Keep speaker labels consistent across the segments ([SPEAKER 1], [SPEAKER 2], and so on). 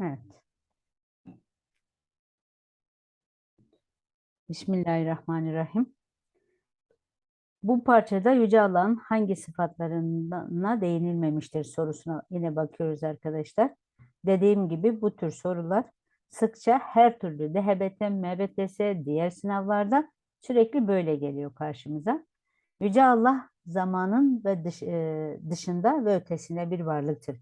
[SPEAKER 1] Evet. Bismillahirrahmanirrahim. Bu parçada Yüce Allah'ın hangi sıfatlarına değinilmemiştir sorusuna yine bakıyoruz arkadaşlar. Dediğim gibi bu tür sorular sıkça her türlü DHBT, MBTS, diğer sınavlarda sürekli böyle geliyor karşımıza. Yüce Allah zamanın ve dış, e, dışında ve ötesinde bir varlıktır.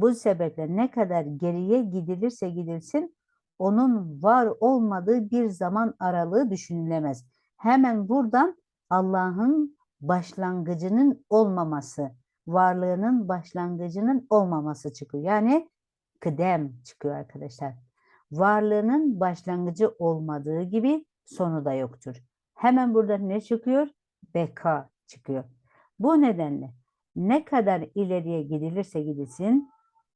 [SPEAKER 1] Bu sebeple ne kadar geriye gidilirse gidilsin onun var olmadığı bir zaman aralığı düşünülemez. Hemen buradan Allah'ın başlangıcının olmaması, varlığının başlangıcının olmaması çıkıyor. Yani kıdem çıkıyor arkadaşlar. Varlığının başlangıcı olmadığı gibi sonu da yoktur. Hemen burada ne çıkıyor? Beka çıkıyor. Bu nedenle ne kadar ileriye gidilirse gidilsin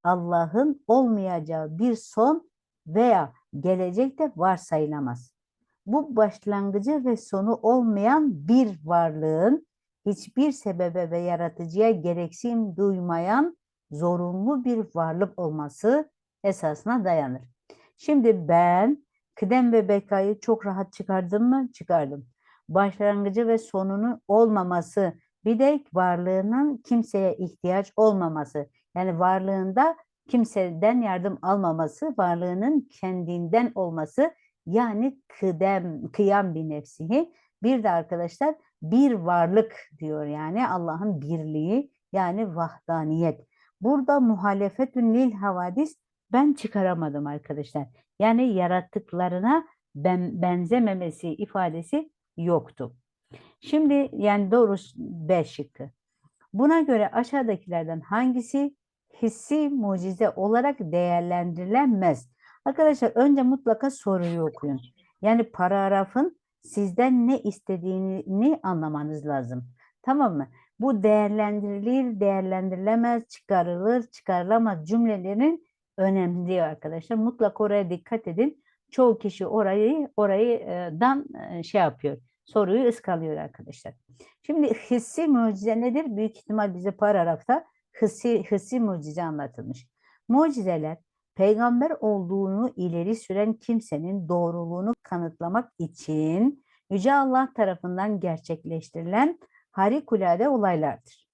[SPEAKER 1] Allah'ın olmayacağı bir son veya gelecekte varsayılamaz. Bu başlangıcı ve sonu olmayan bir varlığın hiçbir sebebe ve yaratıcıya gereksin duymayan zorunlu bir varlık olması esasına dayanır. Şimdi ben kıdem ve bekayı çok rahat çıkardım mı? Çıkardım. Başlangıcı ve sonunu olmaması, bir de varlığının kimseye ihtiyaç olmaması. Yani varlığında kimseden yardım almaması, varlığının kendinden olması yani kıdem, kıyam bir nefsihi. Bir de arkadaşlar bir varlık diyor yani Allah'ın birliği yani vahdaniyet. Burada muhalefetün lil havadis ben çıkaramadım arkadaşlar. Yani yarattıklarına ben, benzememesi ifadesi yoktu. Şimdi yani doğru B şıkkı. Buna göre aşağıdakilerden hangisi hissi mucize olarak değerlendirilemez? Arkadaşlar önce mutlaka soruyu okuyun. Yani paragrafın sizden ne istediğini anlamanız lazım. Tamam mı? Bu değerlendirilir, değerlendirilemez, çıkarılır, çıkarılamaz cümlelerin önemli arkadaşlar. Mutlaka oraya dikkat edin. Çoğu kişi orayı orayıdan şey yapıyor. Soruyu ıskalıyor arkadaşlar. Şimdi hissi mucize nedir? Büyük ihtimal bize paragrafta hissi, hissi mucize anlatılmış. Mucizeler peygamber olduğunu ileri süren kimsenin doğruluğunu kanıtlamak için Yüce Allah tarafından gerçekleştirilen harikulade olaylardır.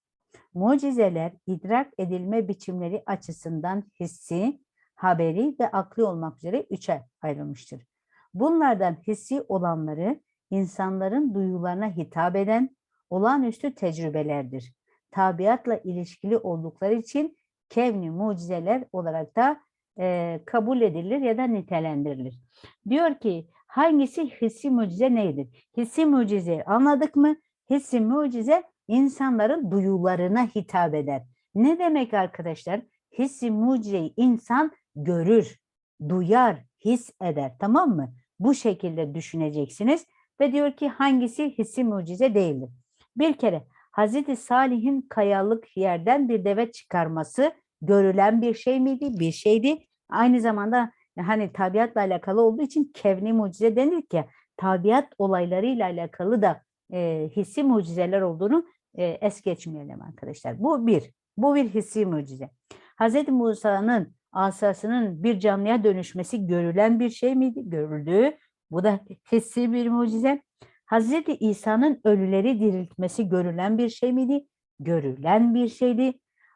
[SPEAKER 1] Mucizeler idrak edilme biçimleri açısından hissi, haberi ve akli olmak üzere üçe ayrılmıştır. Bunlardan hissi olanları insanların duyularına hitap eden olağanüstü tecrübelerdir. Tabiatla ilişkili oldukları için kevni mucizeler olarak da e, kabul edilir ya da nitelendirilir. Diyor ki hangisi hissi mucize neydir? Hissi mucize anladık mı? Hissi mucize insanların duyularına hitap eder. Ne demek arkadaşlar? Hissi mucizeyi insan görür, duyar, his eder. Tamam mı? Bu şekilde düşüneceksiniz ve diyor ki hangisi hissi mucize değildir. Bir kere Hazreti Salih'in kayalık yerden bir deve çıkarması görülen bir şey miydi? Bir şeydi. Aynı zamanda hani tabiatla alakalı olduğu için kevni mucize denir ki tabiat olaylarıyla alakalı da e, hissi mucizeler olduğunu e, es geçmeyelim arkadaşlar. Bu bir. Bu bir hissi mucize. Hazreti Musa'nın asasının bir canlıya dönüşmesi görülen bir şey miydi? Görüldü. Bu da hissi bir mucize. Hazreti İsa'nın ölüleri diriltmesi görülen bir şey miydi? Görülen bir şeydi.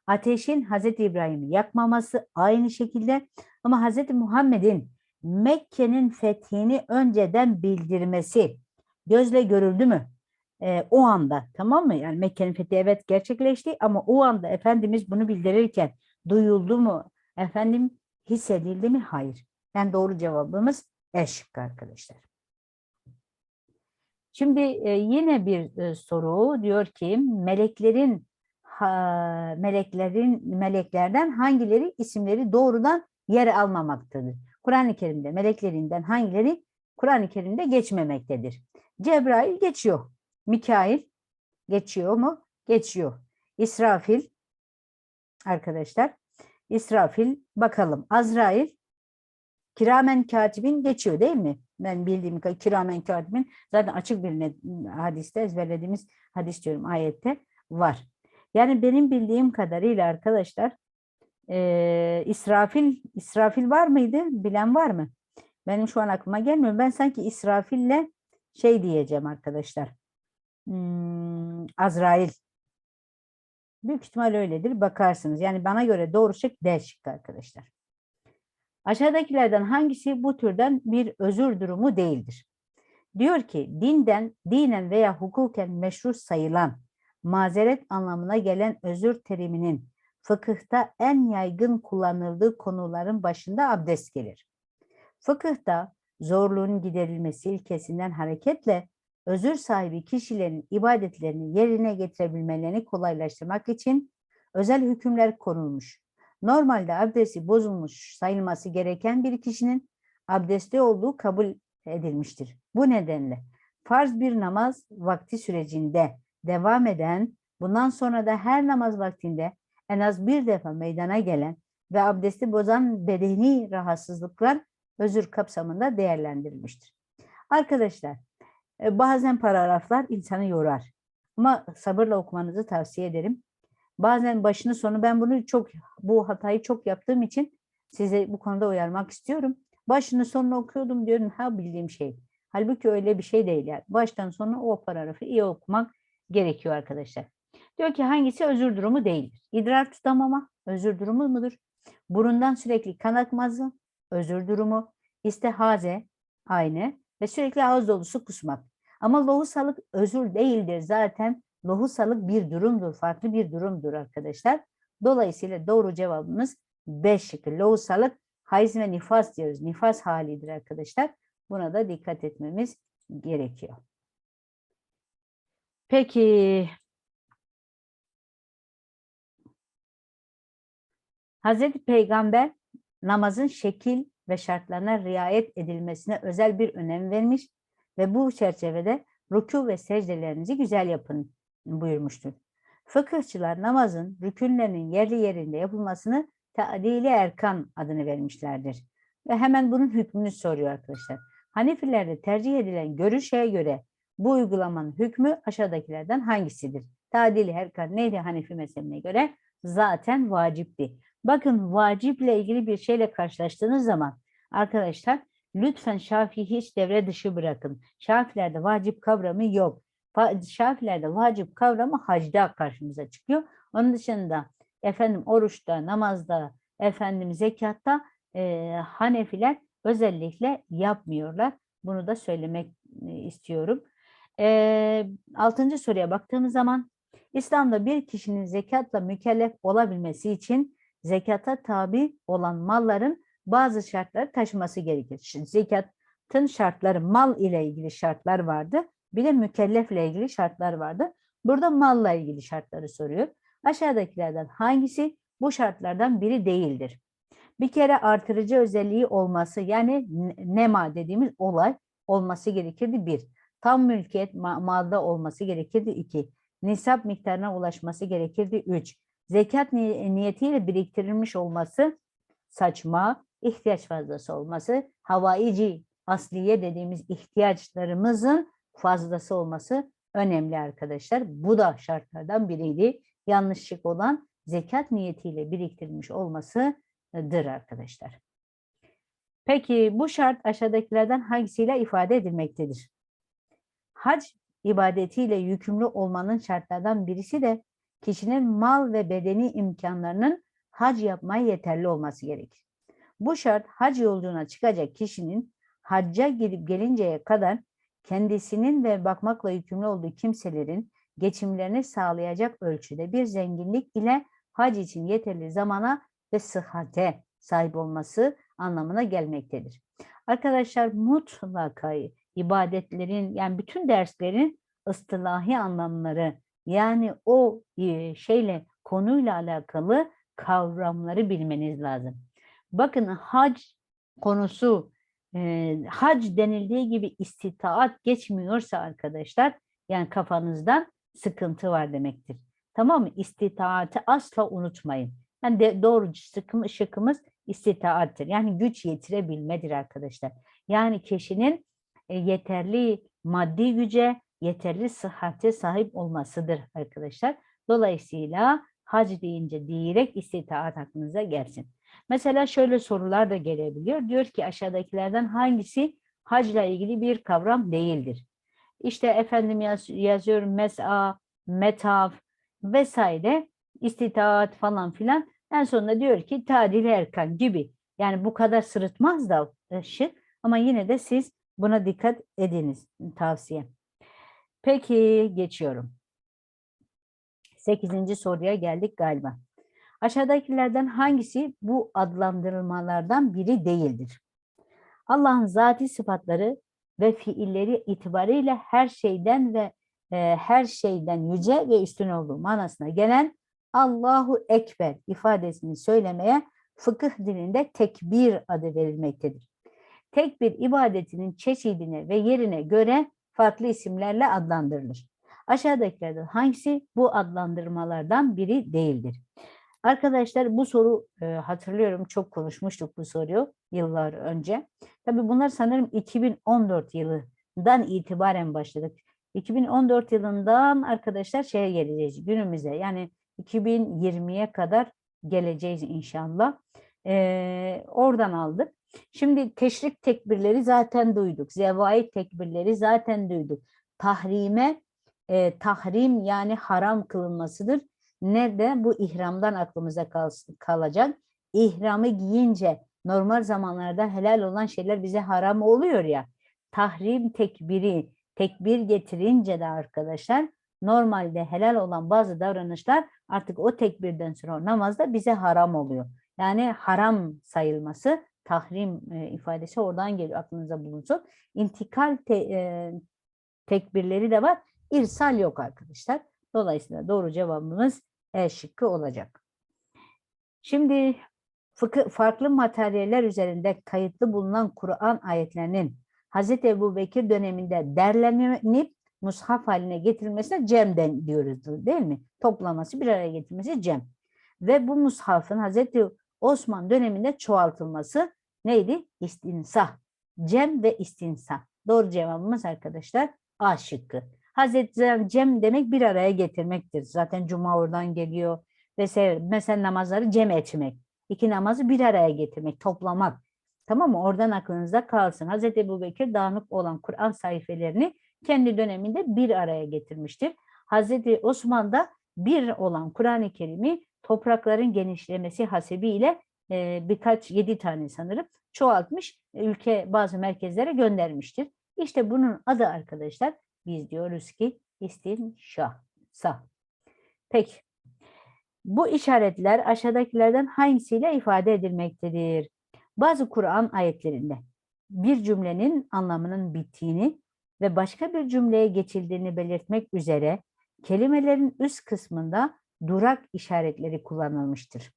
[SPEAKER 1] Ateşin Hazreti İbrahim'i yakmaması aynı şekilde ama Hazreti Muhammed'in Mekke'nin fethini önceden bildirmesi gözle görüldü mü? Ee, o anda tamam mı? Yani Mekke'nin fethi evet gerçekleşti ama o anda Efendimiz bunu bildirirken duyuldu mu? Efendim hissedildi mi? Hayır. Yani doğru cevabımız E arkadaşlar. Şimdi e, yine bir e, soru diyor ki meleklerin meleklerin meleklerden hangileri isimleri doğrudan yer almamaktadır? Kur'an-ı Kerim'de meleklerinden hangileri Kur'an-ı Kerim'de geçmemektedir? Cebrail geçiyor. Mikail geçiyor mu? Geçiyor. İsrafil arkadaşlar. İsrafil bakalım. Azrail kiramen katibin geçiyor değil mi? Ben bildiğim kiramen katibin zaten açık bir hadiste ezberlediğimiz hadis diyorum ayette var. Yani benim bildiğim kadarıyla arkadaşlar Ee, İsrafil, İsrafil var mıydı? Bilen var mı? Benim şu an aklıma gelmiyor. Ben sanki İsrafil'le şey diyeceğim arkadaşlar. Hmm, Azrail. Büyük ihtimal öyledir. Bakarsınız. Yani bana göre doğru şık D şıkkı arkadaşlar. Aşağıdakilerden hangisi bu türden bir özür durumu değildir? Diyor ki dinden, dinen veya hukuken meşru sayılan mazeret anlamına gelen özür teriminin fıkıhta en yaygın kullanıldığı konuların başında abdest gelir. Fıkıhta zorluğun giderilmesi ilkesinden hareketle özür sahibi kişilerin ibadetlerini yerine getirebilmelerini kolaylaştırmak için özel hükümler konulmuş. Normalde abdesti bozulmuş sayılması gereken bir kişinin abdestli olduğu kabul edilmiştir. Bu nedenle farz bir namaz vakti sürecinde devam eden, bundan sonra da her namaz vaktinde en az bir defa meydana gelen ve abdesti bozan bedeni rahatsızlıklar özür kapsamında değerlendirilmiştir. Arkadaşlar e, bazen paragraflar insanı yorar ama sabırla okumanızı tavsiye ederim. Bazen başını sonu ben bunu çok bu hatayı çok yaptığım için size bu konuda uyarmak istiyorum. Başını sonunu okuyordum diyorum ha bildiğim şey. Halbuki öyle bir şey değil yani. Baştan sona o paragrafı iyi okumak gerekiyor arkadaşlar. Diyor ki hangisi özür durumu değildir? İdrar tutamama özür durumu mudur? Burundan sürekli kan akması özür durumu. İstihaze aynı ve sürekli ağız dolusu kusmak. Ama lohusalık özür değildir zaten. Lohusalık bir durumdur, farklı bir durumdur arkadaşlar. Dolayısıyla doğru cevabımız B şıkkı. Lohusalık hayız ve nifas diyoruz. Nifas halidir arkadaşlar. Buna da dikkat etmemiz gerekiyor. Peki. Hazreti Peygamber namazın şekil ve şartlarına riayet edilmesine özel bir önem vermiş ve bu çerçevede rükû ve secdelerinizi güzel yapın buyurmuştur. Fıkıhçılar namazın rükünlerinin yerli yerinde yapılmasını ta'dili erkan adını vermişlerdir. Ve hemen bunun hükmünü soruyor arkadaşlar. Hanefilerde tercih edilen görüşe göre bu uygulamanın hükmü aşağıdakilerden hangisidir? Tadili erkan neydi Hanefi mezhebine göre? Zaten vacipti. Bakın vaciple ilgili bir şeyle karşılaştığınız zaman arkadaşlar lütfen Şafii hiç devre dışı bırakın. Şafilerde vacip kavramı yok. Şafilerde vacip kavramı hacda karşımıza çıkıyor. Onun dışında efendim oruçta, namazda, efendim zekatta e, Hanefiler özellikle yapmıyorlar. Bunu da söylemek e, istiyorum. E, altıncı soruya baktığımız zaman İslam'da bir kişinin zekatla mükellef olabilmesi için zekata tabi olan malların bazı şartları taşıması gerekir. Zekatın şartları mal ile ilgili şartlar vardı. Bir de mükellefle ilgili şartlar vardı. Burada malla ilgili şartları soruyor. Aşağıdakilerden hangisi bu şartlardan biri değildir? Bir kere artırıcı özelliği olması yani nema dediğimiz olay olması gerekirdi bir. Tam mülkiyet malda olması gerekirdi iki. Nisap miktarına ulaşması gerekirdi üç. Zekat niyetiyle biriktirilmiş olması saçma, ihtiyaç fazlası olması, havaici asliye dediğimiz ihtiyaçlarımızın fazlası olması önemli arkadaşlar. Bu da şartlardan biriydi. Yanlışlık olan zekat niyetiyle biriktirilmiş olmasıdır arkadaşlar. Peki bu şart aşağıdakilerden hangisiyle ifade edilmektedir? Hac ibadetiyle yükümlü olmanın şartlardan birisi de kişinin mal ve bedeni imkanlarının hac yapmaya yeterli olması gerekir. Bu şart hac yolculuğuna çıkacak kişinin hacca gidip gelinceye kadar kendisinin ve bakmakla yükümlü olduğu kimselerin geçimlerini sağlayacak ölçüde bir zenginlik ile hac için yeterli zamana ve sıhhate sahip olması anlamına gelmektedir. Arkadaşlar mutlaka ibadetlerin yani bütün derslerin ıstılahi anlamları yani o e, şeyle konuyla alakalı kavramları bilmeniz lazım. Bakın hac konusu hac denildiği gibi istitaat geçmiyorsa arkadaşlar yani kafanızdan sıkıntı var demektir. Tamam mı? İstitaatı asla unutmayın. Yani de doğru şıkkımız, istitaattır. Yani güç yetirebilmedir arkadaşlar. Yani kişinin e, yeterli maddi güce, yeterli sıhhate sahip olmasıdır arkadaşlar. Dolayısıyla hac deyince direkt istitaat aklınıza gelsin. Mesela şöyle sorular da gelebiliyor. Diyor ki aşağıdakilerden hangisi hacla ilgili bir kavram değildir? İşte efendim yaz, yazıyorum mes'a, metaf vesaire istitaat falan filan. En sonunda diyor ki tadil erkan gibi. Yani bu kadar sırıtmaz da şık ama yine de siz buna dikkat ediniz tavsiye. Peki geçiyorum. Sekizinci soruya geldik galiba. Aşağıdakilerden hangisi bu adlandırılmalardan biri değildir? Allah'ın zati sıfatları ve fiilleri itibariyle her şeyden ve e, her şeyden yüce ve üstün olduğu manasına gelen Allahu Ekber ifadesini söylemeye fıkıh dilinde tekbir adı verilmektedir. Tekbir ibadetinin çeşidine ve yerine göre farklı isimlerle adlandırılır. Aşağıdakilerden hangisi bu adlandırmalardan biri değildir? Arkadaşlar bu soru e, hatırlıyorum çok konuşmuştuk bu soruyu yıllar önce. Tabii bunlar sanırım 2014 yılından itibaren başladık. 2014 yılından arkadaşlar şeye geleceğiz günümüze yani 2020'ye kadar geleceğiz inşallah. Ee, oradan aldık. Şimdi teşrik tekbirleri zaten duyduk. Zevai tekbirleri zaten duyduk. Tahrime, e, tahrim yani haram kılınmasıdır. Nerede? Bu ihramdan aklımıza kal kalacak. İhramı giyince normal zamanlarda helal olan şeyler bize haram oluyor ya. Tahrim tekbiri, tekbir getirince de arkadaşlar normalde helal olan bazı davranışlar artık o tekbirden sonra namazda bize haram oluyor. Yani haram sayılması tahrim e, ifadesi oradan geliyor aklınıza bulunsun. İntikal te, e, tekbirleri de var. İrsal yok arkadaşlar. Dolayısıyla doğru cevabımız E şıkkı olacak. Şimdi farklı materyaller üzerinde kayıtlı bulunan Kur'an ayetlerinin Hz. Ebu Bekir döneminde derlenip mushaf haline getirilmesine cemden diyoruz değil mi? Toplaması bir araya getirmesi cem. Ve bu mushafın Hazreti Osman döneminde çoğaltılması neydi? İstinsah. Cem ve istinsah. Doğru cevabımız arkadaşlar A şıkkı. Hazreti Cem demek bir araya getirmektir. Zaten cuma oradan geliyor. Vesaire. Mesela namazları cem etmek. İki namazı bir araya getirmek, toplamak. Tamam mı? Oradan aklınızda kalsın. Hazreti Ebu Bekir dağınık olan Kur'an sayfelerini kendi döneminde bir araya getirmiştir. Hazreti Osman da bir olan Kur'an-ı Kerim'i toprakların genişlemesi hasebiyle e, birkaç yedi tane sanırım çoğaltmış ülke bazı merkezlere göndermiştir. İşte bunun adı arkadaşlar biz diyoruz ki istinşah. Sah. Peki. Bu işaretler aşağıdakilerden hangisiyle ifade edilmektedir? Bazı Kur'an ayetlerinde bir cümlenin anlamının bittiğini ve başka bir cümleye geçildiğini belirtmek üzere kelimelerin üst kısmında durak işaretleri kullanılmıştır.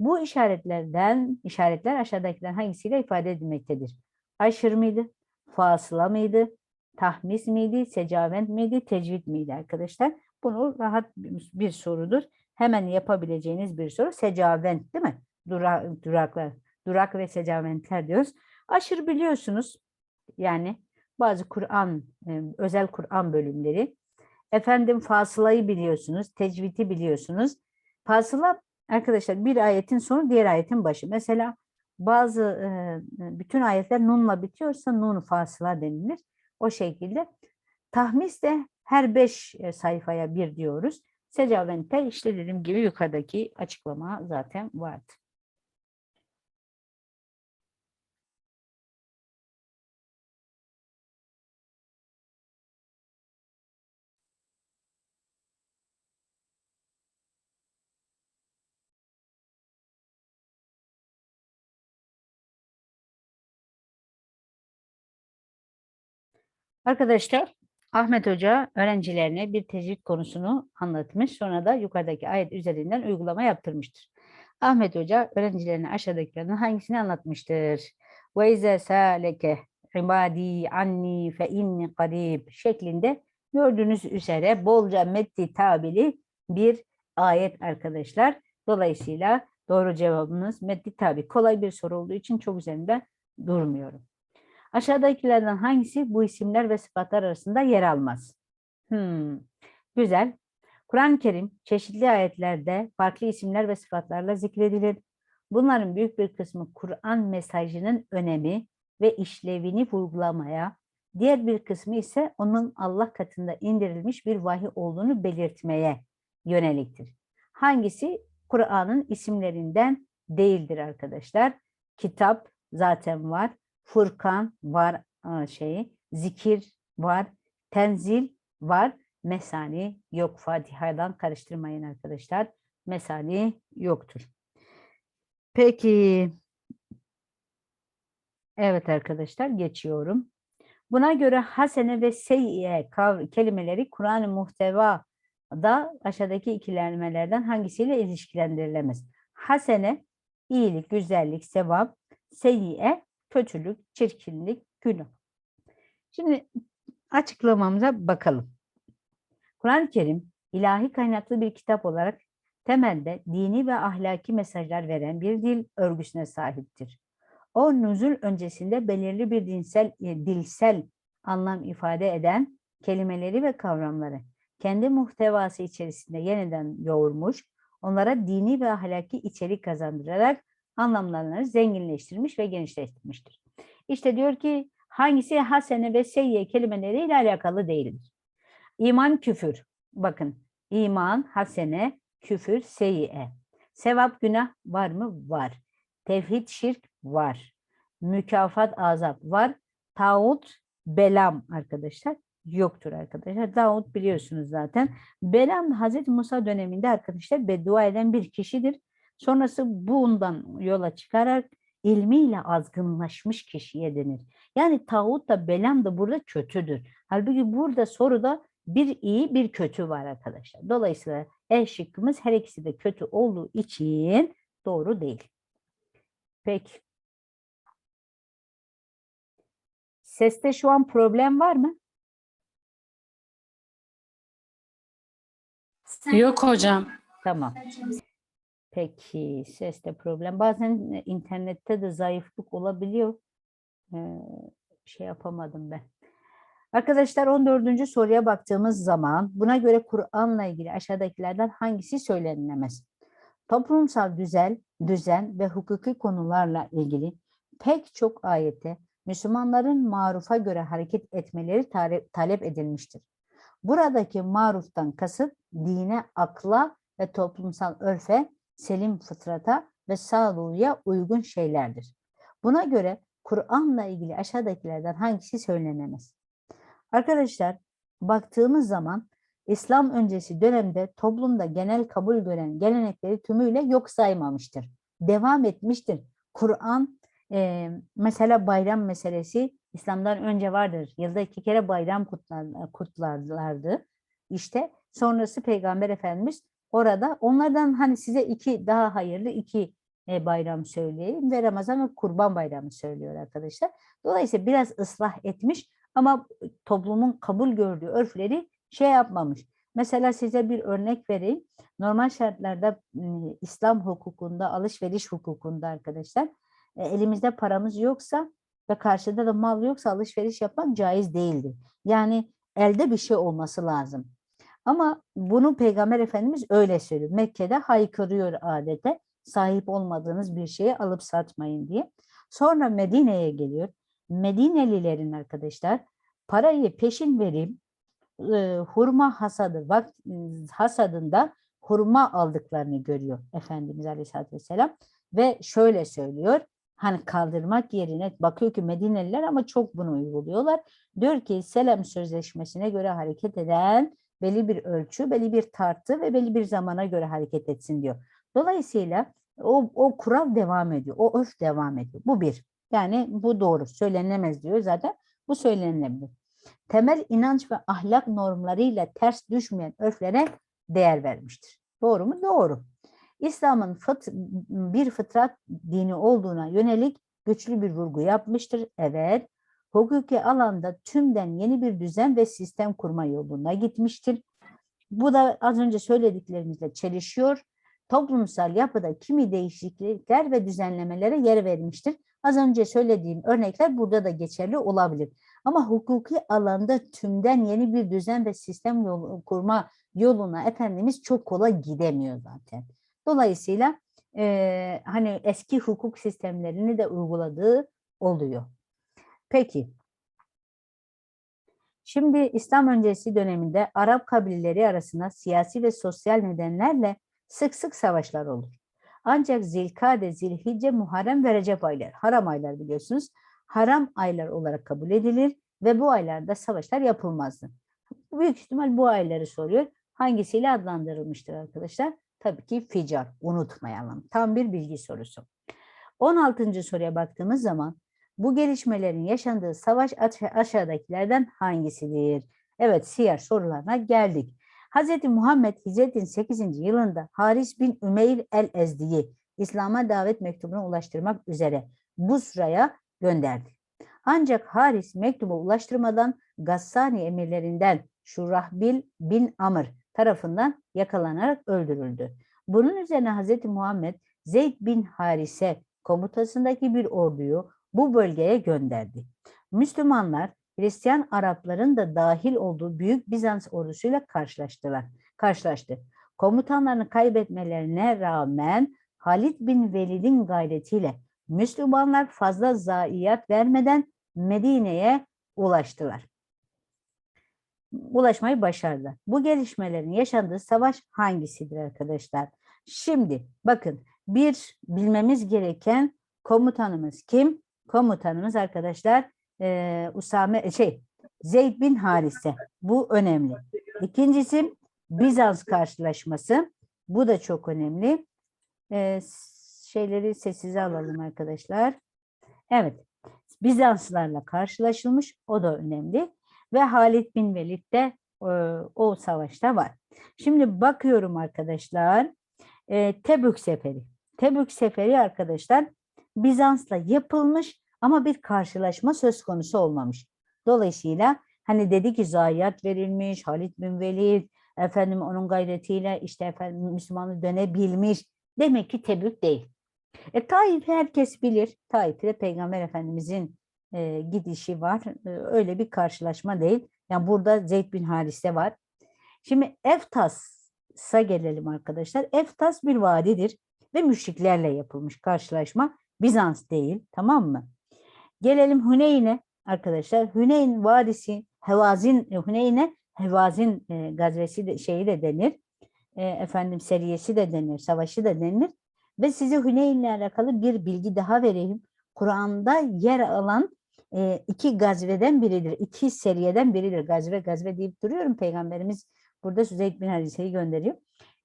[SPEAKER 1] Bu işaretlerden işaretler aşağıdakilerden hangisiyle ifade edilmektedir? Aşır mıydı? Fasıla mıydı? Tahmis miydi? Secavent miydi? Tecvid miydi arkadaşlar? Bunu rahat bir sorudur. Hemen yapabileceğiniz bir soru. Secavent değil mi? Durak, duraklar. Durak ve secaventler diyoruz. Aşır biliyorsunuz. Yani bazı Kur'an, e, özel Kur'an bölümleri. Efendim fasılayı biliyorsunuz, tecvidi biliyorsunuz. Fasıla arkadaşlar bir ayetin sonu diğer ayetin başı. Mesela bazı e, bütün ayetler nunla bitiyorsa nun fasıla denilir. O şekilde. Tahmis de her beş e, sayfaya bir diyoruz. Secavente işte dediğim gibi yukarıdaki açıklama zaten vardı. Arkadaşlar Ahmet Hoca öğrencilerine bir tecvid konusunu anlatmış. Sonra da yukarıdaki ayet üzerinden uygulama yaptırmıştır. Ahmet Hoca öğrencilerine aşağıdakilerden hangisini anlatmıştır? Ve izâ sâleke ibâdî anni fe inni şeklinde gördüğünüz üzere bolca metti tabili bir ayet arkadaşlar. Dolayısıyla doğru cevabımız metti tabi. Kolay bir soru olduğu için çok üzerinde durmuyorum. Aşağıdakilerden hangisi bu isimler ve sıfatlar arasında yer almaz? Hmm, güzel. Kur'an-ı Kerim çeşitli ayetlerde farklı isimler ve sıfatlarla zikredilir. Bunların büyük bir kısmı Kur'an mesajının önemi ve işlevini vurgulamaya, diğer bir kısmı ise onun Allah katında indirilmiş bir vahiy olduğunu belirtmeye yöneliktir. Hangisi Kur'an'ın isimlerinden değildir arkadaşlar? Kitap zaten var, Furkan var şeyi, zikir var, tenzil var, mesani yok. Fatiha'dan karıştırmayın arkadaşlar. Mesani yoktur. Peki. Evet arkadaşlar geçiyorum. Buna göre hasene ve seyyiye kav- kelimeleri Kur'an-ı muhteva da aşağıdaki ikilemelerden hangisiyle ilişkilendirilemez? Hasene, iyilik, güzellik, sevap, seyyiye, kötülük, çirkinlik, günah. Şimdi açıklamamıza bakalım. Kur'an-ı Kerim ilahi kaynaklı bir kitap olarak temelde dini ve ahlaki mesajlar veren bir dil örgüsüne sahiptir. O nüzul öncesinde belirli bir dinsel, e, dilsel anlam ifade eden kelimeleri ve kavramları kendi muhtevası içerisinde yeniden yoğurmuş, onlara dini ve ahlaki içerik kazandırarak anlamlarını zenginleştirmiş ve genişleştirmiştir. İşte diyor ki hangisi hasene ve seyyiye kelimeleriyle alakalı değildir. İman küfür. Bakın iman, hasene, küfür, seyyiye. Sevap günah var mı? Var. Tevhid şirk var. Mükafat azap var. Tağut belam arkadaşlar yoktur arkadaşlar. Tağut biliyorsunuz zaten. Belam Hazreti Musa döneminde arkadaşlar beddua eden bir kişidir. Sonrası bundan yola çıkarak ilmiyle azgınlaşmış kişiye denir. Yani tağut da belam da burada kötüdür. Halbuki burada soruda bir iyi bir kötü var arkadaşlar. Dolayısıyla E şıkkımız her ikisi de kötü olduğu için doğru değil. Peki. Seste şu an problem var mı?
[SPEAKER 2] Yok hocam.
[SPEAKER 1] Tamam. Peki seste problem. Bazen e, internette de zayıflık olabiliyor. Ee, şey yapamadım ben. Arkadaşlar 14. soruya baktığımız zaman buna göre Kur'an'la ilgili aşağıdakilerden hangisi söylenilemez? Toplumsal düzen, düzen ve hukuki konularla ilgili pek çok ayette Müslümanların marufa göre hareket etmeleri talep edilmiştir. Buradaki maruftan kasıt dine, akla ve toplumsal örfe, selim fıtrata ve sağduyuya uygun şeylerdir. Buna göre Kur'an'la ilgili aşağıdakilerden hangisi söylenemez? Arkadaşlar baktığımız zaman İslam öncesi dönemde toplumda genel kabul gören gelenekleri tümüyle yok saymamıştır. Devam etmiştir. Kur'an e, mesela bayram meselesi İslam'dan önce vardır. Yılda iki kere bayram kutlar, kutlarlardı. İşte sonrası Peygamber Efendimiz orada onlardan hani size iki daha hayırlı iki e, bayram söyleyeyim ve Ramazan ve Kurban Bayramı söylüyor arkadaşlar. Dolayısıyla biraz ıslah etmiş ama toplumun kabul gördüğü örfleri şey yapmamış. Mesela size bir örnek vereyim. Normal şartlarda İslam hukukunda, alışveriş hukukunda arkadaşlar e, elimizde paramız yoksa ve karşıda da mal yoksa alışveriş yapmak caiz değildir. Yani elde bir şey olması lazım. Ama bunu Peygamber Efendimiz öyle söylüyor. Mekke'de haykırıyor adete sahip olmadığınız bir şeyi alıp satmayın diye. Sonra Medine'ye geliyor. Medinelilerin arkadaşlar parayı peşin verip e, hurma hasadı vakt, hasadında hurma aldıklarını görüyor Efendimiz Aleyhisselatü Vesselam ve şöyle söylüyor hani kaldırmak yerine bakıyor ki Medineliler ama çok bunu uyguluyorlar. Diyor ki Selam Sözleşmesi'ne göre hareket eden belli bir ölçü, belli bir tartı ve belli bir zamana göre hareket etsin diyor. Dolayısıyla o, o kural devam ediyor, o örf devam ediyor. Bu bir. Yani bu doğru, söylenemez diyor zaten. Bu söylenebilir. Temel inanç ve ahlak normlarıyla ters düşmeyen örflere değer vermiştir. Doğru mu? Doğru. İslam'ın fıt, bir fıtrat dini olduğuna yönelik güçlü bir vurgu yapmıştır. Evet. Hukuki alanda tümden yeni bir düzen ve sistem kurma yoluna gitmiştir. Bu da az önce söylediklerimizle çelişiyor. Toplumsal yapıda kimi değişiklikler ve düzenlemelere yer vermiştir. Az önce söylediğim örnekler burada da geçerli olabilir. Ama hukuki alanda tümden yeni bir düzen ve sistem yolu, kurma yoluna Efendimiz çok kolay gidemiyor zaten. Dolayısıyla eee, hani eski hukuk sistemlerini de uyguladığı oluyor. Peki. Şimdi İslam öncesi döneminde Arap kabileleri arasında siyasi ve sosyal nedenlerle sık sık savaşlar olur. Ancak Zilkade, Zilhicce, Muharrem ve Recep aylar, haram aylar biliyorsunuz, haram aylar olarak kabul edilir ve bu aylarda savaşlar yapılmazdı. Büyük ihtimal bu ayları soruyor. Hangisiyle adlandırılmıştır arkadaşlar? Tabii ki ficar. Unutmayalım. Tam bir bilgi sorusu. 16. soruya baktığımız zaman bu gelişmelerin yaşandığı savaş aşa- aşağıdakilerden hangisidir? Evet, siyer sorularına geldik. Hz. Muhammed hicretin 8. yılında Haris bin Ümeyr el-Ezdi'yi İslam'a davet mektubunu ulaştırmak üzere Busra'ya gönderdi. Ancak Haris mektubu ulaştırmadan Gassani emirlerinden Şurahbil bin Amr tarafından yakalanarak öldürüldü. Bunun üzerine Hz. Muhammed Zeyd bin Harise komutasındaki bir orduyu bu bölgeye gönderdi. Müslümanlar Hristiyan Arapların da dahil olduğu Büyük Bizans ordusuyla karşılaştılar. Karşılaştı. Komutanlarını kaybetmelerine rağmen Halid bin Velid'in gayretiyle Müslümanlar fazla zayiat vermeden Medine'ye ulaştılar. Ulaşmayı başardılar. Bu gelişmelerin yaşandığı savaş hangisidir arkadaşlar? Şimdi bakın bir bilmemiz gereken komutanımız kim? Komutanımız arkadaşlar eee Usame şey Zeyd bin Harise. Bu önemli. İkincisi Bizans karşılaşması. Bu da çok önemli. Eee, şeyleri sessize alalım arkadaşlar. Evet. Bizanslarla karşılaşılmış. O da önemli. Ve Halid bin Velid de e, o savaşta var. Şimdi bakıyorum arkadaşlar. E, Tebük Seferi. Tebük Seferi arkadaşlar Bizans'la yapılmış ama bir karşılaşma söz konusu olmamış. Dolayısıyla hani dedi ki zayiat verilmiş, Halid bin Velid efendim onun gayretiyle işte efendim Müslümanı dönebilmiş. Demek ki Tebük değil. E, Taif herkes bilir. Taif'te Peygamber Efendimizin e, gidişi var. E, öyle bir karşılaşma değil. Yani burada Zeyd bin Harise var. Şimdi Eftas'a gelelim arkadaşlar. Eftas bir vadidir ve müşriklerle yapılmış karşılaşma. Bizans değil. Tamam mı? Gelelim Hüneyn'e arkadaşlar. Hüneyn vadisi Hevazin Hüneyn'e Hevazin e, gazvesi de, şeyi de denir. E, efendim seriyesi de denir, savaşı da denir. Ve size Hüneyn'le alakalı bir bilgi daha vereyim. Kur'an'da yer alan e, iki gazveden biridir. iki seriyeden biridir. Gazve gazve deyip duruyorum. Peygamberimiz burada Zeyd bin Harise'yi gönderiyor.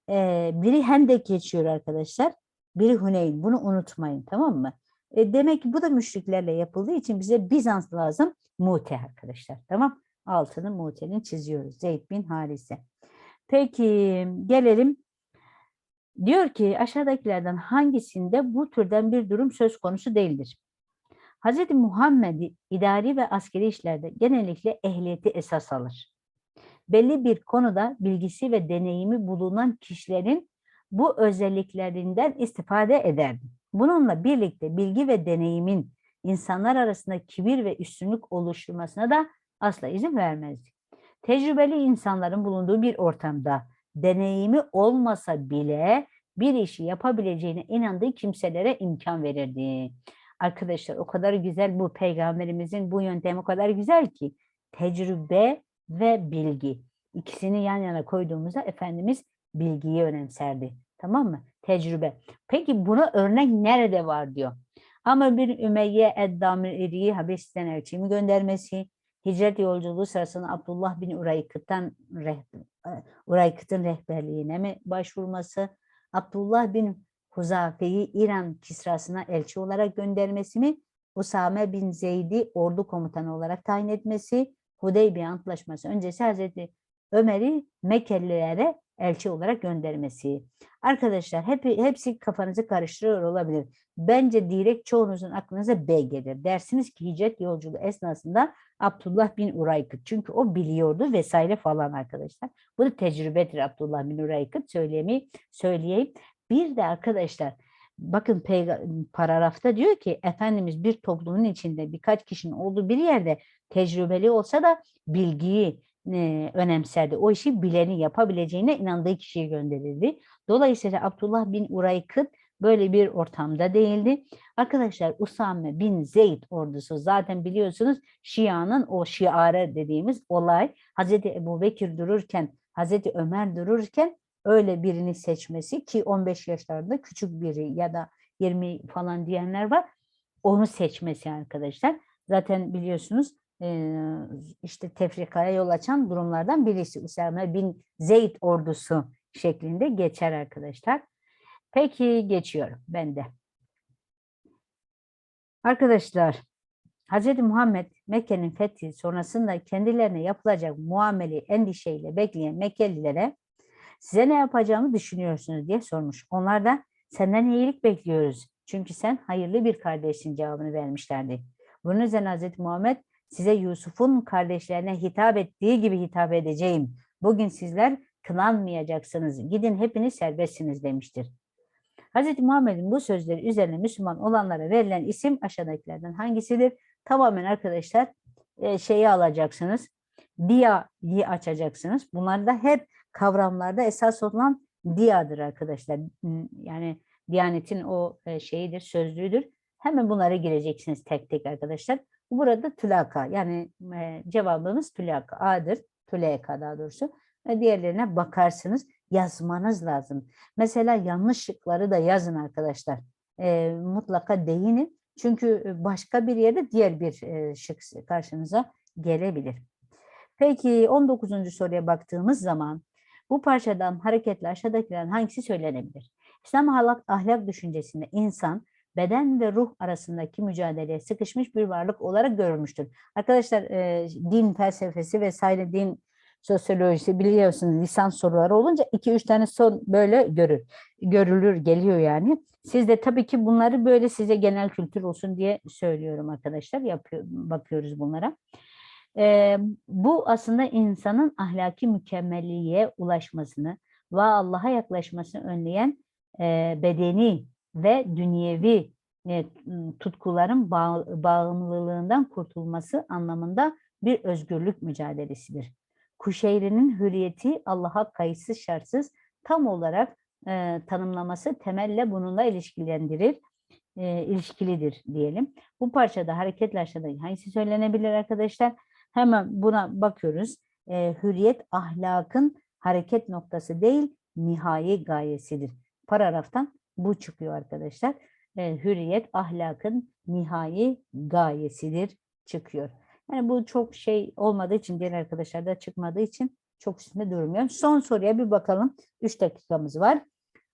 [SPEAKER 1] E, biri Hendek geçiyor arkadaşlar. Biri Huneyn. Bunu unutmayın tamam mı? E, demek ki bu da müşriklerle yapıldığı için bize Bizans lazım. Mute arkadaşlar. Tamam. Altını Mute'nin çiziyoruz. Zeyd bin Harise. Peki gelelim Diyor ki aşağıdakilerden hangisinde bu türden bir durum söz konusu değildir? Hz. Muhammed idari ve askeri işlerde genellikle ehliyeti esas alır. Belli bir konuda bilgisi ve deneyimi bulunan kişilerin bu özelliklerinden istifade ederdi. Bununla birlikte bilgi ve deneyimin insanlar arasında kibir ve üstünlük oluşturmasına da asla izin vermezdi. Tecrübeli insanların bulunduğu bir ortamda deneyimi olmasa bile bir işi yapabileceğine inandığı kimselere imkan verirdi. Arkadaşlar o kadar güzel bu peygamberimizin bu yöntemi o kadar güzel ki tecrübe ve bilgi ikisini yan yana koyduğumuzda Efendimiz bilgiyi önemserdi. Tamam mı? Tecrübe. Peki buna örnek nerede var diyor. Amr bin Ümeyye Eddamiri'yi Habeşistan elçimi göndermesi, hicret yolculuğu sırasında Abdullah bin Uraykıt'tan rehber, Uraykıt'ın rehberliğine mi başvurması, Abdullah bin Huzafe'yi İran Kisrası'na elçi olarak göndermesi mi, Usame bin Zeyd'i ordu komutanı olarak tayin etmesi, Hudeybiye Antlaşması öncesi Hazreti Ömer'i Mekkelilere elçi olarak göndermesi. Arkadaşlar hep, hepsi kafanızı karıştırıyor olabilir. Bence direkt çoğunuzun aklınıza B gelir. Dersiniz ki hicret yolculuğu esnasında Abdullah bin Uraykıt. Çünkü o biliyordu vesaire falan arkadaşlar. Bu da tecrübedir Abdullah bin Uraykıt söyleyeyim. söyleyeyim. Bir de arkadaşlar bakın paragrafta diyor ki Efendimiz bir toplumun içinde birkaç kişinin olduğu bir yerde tecrübeli olsa da bilgiyi e, önemserdi. O işi bileni yapabileceğine inandığı kişiyi gönderirdi. Dolayısıyla Abdullah bin Uraykıt böyle bir ortamda değildi. Arkadaşlar Usame bin Zeyd ordusu zaten biliyorsunuz Şia'nın o şiarı dediğimiz olay Hazreti Ebu Bekir dururken Hazreti Ömer dururken öyle birini seçmesi ki 15 yaşlarında küçük biri ya da 20 falan diyenler var. Onu seçmesi arkadaşlar. Zaten biliyorsunuz işte tefrikaya yol açan durumlardan birisi Usame bin Zeyd ordusu şeklinde geçer arkadaşlar. Peki geçiyorum ben de. Arkadaşlar Hz. Muhammed Mekke'nin fethi sonrasında kendilerine yapılacak muameli endişeyle bekleyen Mekkelilere size ne yapacağımı düşünüyorsunuz diye sormuş. Onlar da senden iyilik bekliyoruz. Çünkü sen hayırlı bir kardeşsin cevabını vermişlerdi. Bunun üzerine Hz. Muhammed size Yusuf'un kardeşlerine hitap ettiği gibi hitap edeceğim. Bugün sizler kınanmayacaksınız. Gidin hepiniz serbestsiniz demiştir. Hz. Muhammed'in bu sözleri üzerine Müslüman olanlara verilen isim aşağıdakilerden hangisidir? Tamamen arkadaşlar e, şeyi alacaksınız. Diya'yı açacaksınız. Bunlar da hep kavramlarda esas olan diyadır arkadaşlar. M, Yani Diyanet'in o e, şeyidir, sözlüğüdür. Hemen bunlara gireceksiniz tek tek arkadaşlar. Burada tülaka yani e, cevabımız tülaka A'dır. Tüleka daha doğrusu. Ve diğerlerine bakarsınız. Yazmanız lazım. Mesela yanlışlıkları da yazın arkadaşlar. E, mutlaka değinin. Çünkü e, başka bir yerde diğer bir e, şık karşınıza gelebilir. Peki 19. soruya baktığımız zaman bu parçadan hareketle aşağıdakilerden hangisi söylenebilir? İslam ahlak, ahlak düşüncesinde insan beden ve ruh arasındaki mücadeleye sıkışmış bir varlık olarak görülmüştür. Arkadaşlar e, din felsefesi vesaire din sosyolojisi biliyorsunuz lisans soruları olunca 2-3 tane soru böyle görür, görülür geliyor yani. Siz de tabii ki bunları böyle size genel kültür olsun diye söylüyorum arkadaşlar. Yapıyor, bakıyoruz bunlara. Ee, bu aslında insanın ahlaki mükemmelliğe ulaşmasını ve Allah'a yaklaşmasını önleyen e, bedeni ve dünyevi e, tutkuların bağ, bağımlılığından kurtulması anlamında bir özgürlük mücadelesidir. Kuşeyri'nin hürriyeti Allah'a kayıtsız şartsız tam olarak e, tanımlaması temelle bununla ilişkilendirir, e, ilişkilidir diyelim. Bu parçada hareketle aşağıda hangisi söylenebilir arkadaşlar? Hemen buna bakıyoruz. E, hürriyet ahlakın hareket noktası değil, nihai gayesidir. Paragraftan bu çıkıyor arkadaşlar. E, hürriyet ahlakın nihai gayesidir çıkıyor. Yani bu çok şey olmadığı için diğer arkadaşlarda çıkmadığı için çok üstünde durmuyorum. Son soruya bir bakalım. 3 dakikamız var.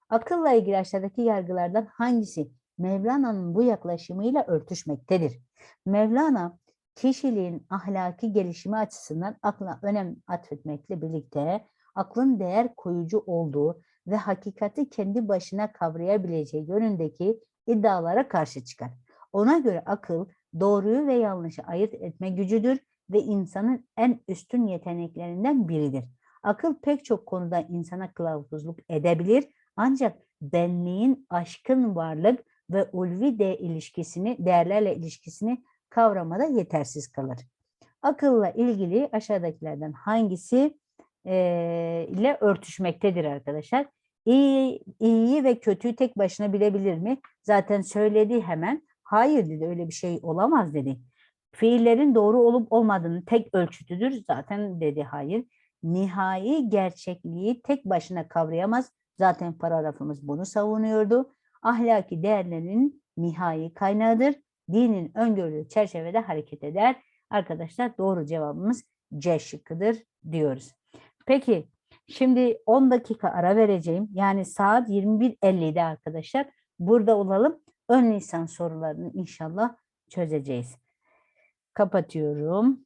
[SPEAKER 1] Akılla ilgili aşağıdaki yargılardan hangisi Mevlana'nın bu yaklaşımıyla örtüşmektedir? Mevlana kişiliğin ahlaki gelişimi açısından akla önem atfetmekle birlikte aklın değer koyucu olduğu ve hakikati kendi başına kavrayabileceği yönündeki iddialara karşı çıkar. Ona göre akıl doğruyu ve yanlışı ayırt etme gücüdür ve insanın en üstün yeteneklerinden biridir. Akıl pek çok konuda insana kılavuzluk edebilir ancak benliğin aşkın varlık ve ulvi de ilişkisini, değerlerle ilişkisini kavramada yetersiz kalır. Akılla ilgili aşağıdakilerden hangisi e, ile örtüşmektedir arkadaşlar? İyi, iyiyi ve kötüyü tek başına bilebilir mi? Zaten söyledi hemen. Hayır dedi öyle bir şey olamaz dedi. Fiillerin doğru olup olmadığını tek ölçütüdür. Zaten dedi hayır. Nihai gerçekliği tek başına kavrayamaz. Zaten paragrafımız bunu savunuyordu. Ahlaki değerlerin nihai kaynağıdır. Dinin öngörüldüğü çerçevede hareket eder. Arkadaşlar doğru cevabımız C şıkkıdır diyoruz. Peki şimdi 10 dakika ara vereceğim. Yani saat 21.50'de arkadaşlar burada olalım. Ön lisan sorularını inşallah çözeceğiz. Kapatıyorum.